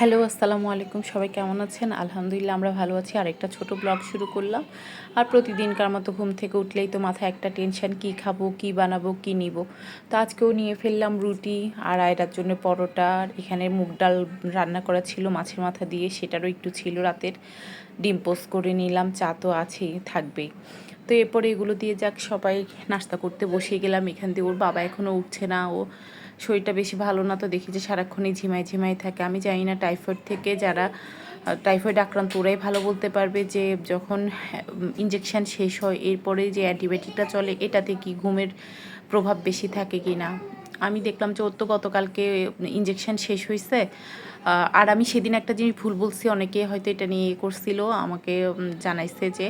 Hello, আসসালামু আলাইকুম। সবাই কেমন আছেন? আলহামদুলিল্লাহ, আমরা ভালো আছি। আরেকটা ছোট ব্লগ শুরু করলাম। আর প্রতিদিনকার মতো ঘুম থেকে উঠলেই তো মাথায় একটা টেনশন, কি খাব, কি বানাবো, কি নিব? তো আজকেও নিয়ে ফেললাম রুটি আর আয়রার জন্য পরোটা। এখানে মুগ ডাল রান্না করা ছিল মাছের মাথা দিয়ে, সেটারও একটু ছিল রাতের। ডিম পোস্ট করে নিলাম, চা তো আছেই থাকবেই। তো এরপরে এগুলো দিয়ে যাক, সবাই নাস্তা করতে বসে গেলাম। এখান দিয়ে ওর বাবা এখনও উঠছে না, ও শরীরটা বেশি ভালো না, তো দেখি যে সারাক্ষণই ঝিমাই ঝিমাই থাকে। আমি জানি না, টাইফয়েড থেকে যারা টাইফয়েড আক্রান্ত ওরাই ভালো বলতে পারবে যে যখন ইঞ্জেকশান শেষ হয়, এরপরে যে অ্যান্টিবায়োটিকটা চলে, এটাতে কি ঘুমের প্রভাব বেশি থাকে কি না আমি দেখলাম যে ওর তো গতকালকে ইঞ্জেকশান শেষ হয়েছে আর আমি সেদিন একটা জিনিস ভুল বলছি, অনেকে হয়তো এটা নিয়ে করছিল, আমাকে জানাইছে যে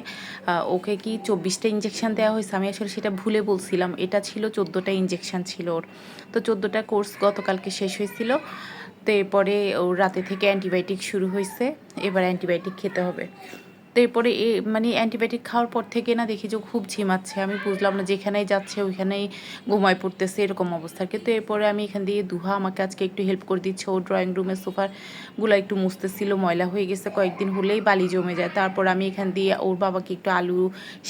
ওকে কি চব্বিশটা ইঞ্জেকশান দেওয়া হয়েছে? আমি আসলে সেটা ভুলে বলছিলাম। এটা ছিল চোদ্দোটা ইঞ্জেকশান ছিল ওর। তো চোদ্দোটা কোর্স গতকালকে শেষ হয়েছিল। তো এরপরে ওর রাতে থেকে অ্যান্টিবায়োটিক শুরু হয়েছে এবার অ্যান্টিবায়োটিক খেতে হবে। এরপরে এ মানে অ্যান্টিবায়োটিক খাওয়ার পর থেকে না দেখি যে খুব ঝিমাচ্ছে। আমি বুঝলাম না যেখানেই যাচ্ছে ওইখানেই ঘুমায় পড়তেছে, এরকম অবস্থা। কিন্তু এরপরে আমি এখান দিয়ে দুহা আমাকে আজকে একটু হেল্প করে দিচ্ছে। ও ড্রয়িং রুমের সোফারগুলো একটু মুছতেছিল, ময়লা হয়ে গেছে। কয়েকদিন হলেই বালি জমে যায়। তারপর আমি এখান দিয়ে ওর বাবাকে একটু আলু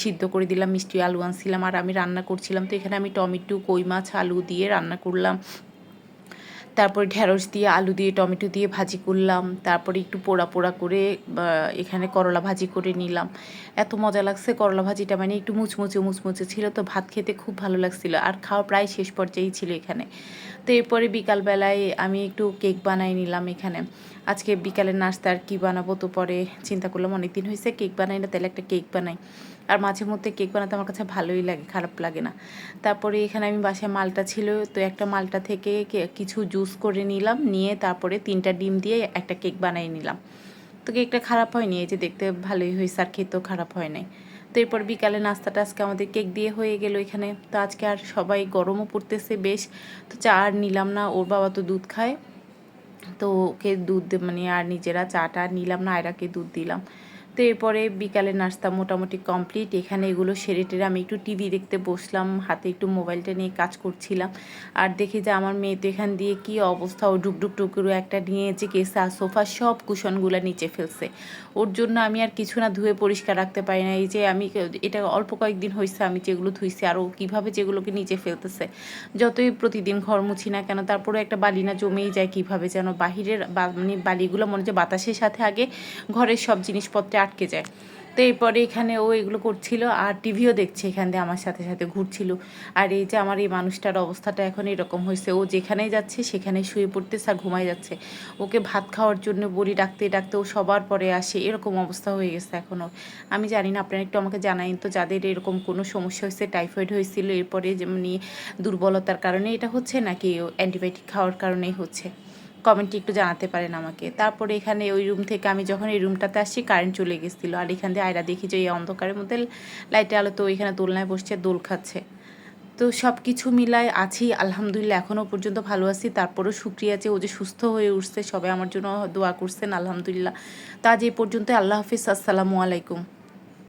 সিদ্ধ করে দিলাম, মিষ্টি আলু আনছিলাম। আর আমি রান্না করছিলাম। তো এখানে আমি টমেটো, কই মাছ, আলু দিয়ে রান্না করলাম। তারপরে ঢ্যাঁড়স দিয়ে, আলু দিয়ে, টমেটো দিয়ে ভাজি করলাম। তারপরে একটু পোড়া পোড়া করে এখানে করলা ভাজি করে নিলাম। এত মজা লাগছে করলা ভাজিটা মানে একটু মুচমুচে মুচমুচে ছিল তো ভাত খেতে খুব ভালো লাগছিল। আর খাওয়া প্রায় শেষ পর্যায়েই ছিল এখানে। তো এরপরে বিকালবেলায় আমি একটু কেক বানাই নিলাম এখানে। আজকে বিকালের নাস্তা আর কী বানাবো তো পরে চিন্তা করলাম অনেক দিন হয়েছে কেক বানাই না, তাহলে একটা কেক বানাই। আর মাঝে মধ্যে কেক বানাতে আমার কাছে ভালোই লাগে, খারাপ লাগে না। তারপরে এখানে আমি বাসায় মালটা ছিল, তো একটা মালটা থেকে কিছু জুস করে নিলাম, নিয়ে তারপরে তিনটা ডিম দিয়ে একটা কেক বানিয়ে নিলাম। তো কেকটা খারাপ হয়নি, এই যে দেখতে ভালোই হয়েছে, আর খেতেও খারাপ হয় নাই। তো এরপর বিকালে নাস্তাটা আজকে আমাদের কেক দিয়ে হয়ে গেল এখানে। তো আজকে আর সবাই গরমও পড়তেছে বেশ, তো চা আর নিলাম না, ওর বাবা তো দুধ খায়। তো ওকে দুধ মানে আর নিজেরা চাটা নিলাম না, আয়রাকে দুধ দিলাম। তো এরপরে বিকালে নাস্তা মোটামুটি কমপ্লিট এখানে এগুলো সেরে টেরে আমি একটু টিভি দেখতে বসলাম, হাতে একটু মোবাইলটা নিয়ে কাজ করছিলাম। আর দেখি যে আমার মেয়ে তো এখান দিয়ে কি অবস্থা, ও ডুকডুক টুকরো একটা নিয়েছে কেসা সোফা সব কুশনগুলো নিচে ফেলছে। ওর জন্য আমি আর কিছু না ধুয়ে পরিষ্কার রাখতে পারি না। এই যে আমি এটা অল্প কয়েকদিন হয়েছে আমি যেগুলো ধুইছি আর ও কীভাবে যেগুলোকে নিচে ফেলতেছে। যতই প্রতিদিন ঘর মুছি না কেন তারপরে একটা বালি না জমেই যায় কীভাবে যেন। বাহিরের মানে বালিগুলো মনে হচ্ছে বাতাসের সাথে আগে ঘরের সব জিনিসপত্রে আটকে যায়। তো এরপরে এখানে ও এগুলো করছিল আর টিভিও দেখছে এখান দিয়ে আমার সাথে সাথে ঘুরছিল। আর এই যে আমার এই মানুষটার অবস্থাটা এখন এরকম হয়েছে। ও যেখানেই যাচ্ছে সেখানে শুয়ে পড়তেছে আর ঘুমাই যাচ্ছে। ওকে ভাত খাওয়ার জন্য বলি ডাকতে ডাকতে ও সবার পরে আসে। এরকম অবস্থা হয়ে গেছে এখনও আমি জানি না, আপনারা একটু আমাকে জানাইন। তো যাদের এরকম কোনো সমস্যা হয়েছে, টাইফয়েড হয়েছিল, এরপরে যেমনি দুর্বলতার কারণে, এটা হচ্ছে নাকি অ্যান্টিবায়োটিক খাওয়ার কারণেই হচ্ছে? কমেন্টে একটু জানাতে পারেন আমাকে। তারপরে এখানে ওই রুম থেকে আমি যখন এই রুমটাতে আসছি, কারেন্ট চলে গেছিল। আর এখান দিয়ে আয়রা দেখি যে এই অন্ধকারের মধ্যে লাইটে আলো তো ওইখানে দোলনায় বসছে, দোল খাচ্ছে। তো সব কিছু মিলায় আছি, আলহামদুলিল্লাহ এখনও পর্যন্ত ভালো আছি। তারপরও সুক্রিয়া যে ও যে সুস্থ হয়ে উঠছে, সবাই আমার জন্য দোয়া করছেন, আলহামদুলিল্লাহ। তা আজ এই পর্যন্ত আল্লাহ হাফিজ, আসসালামু আলাইকুম।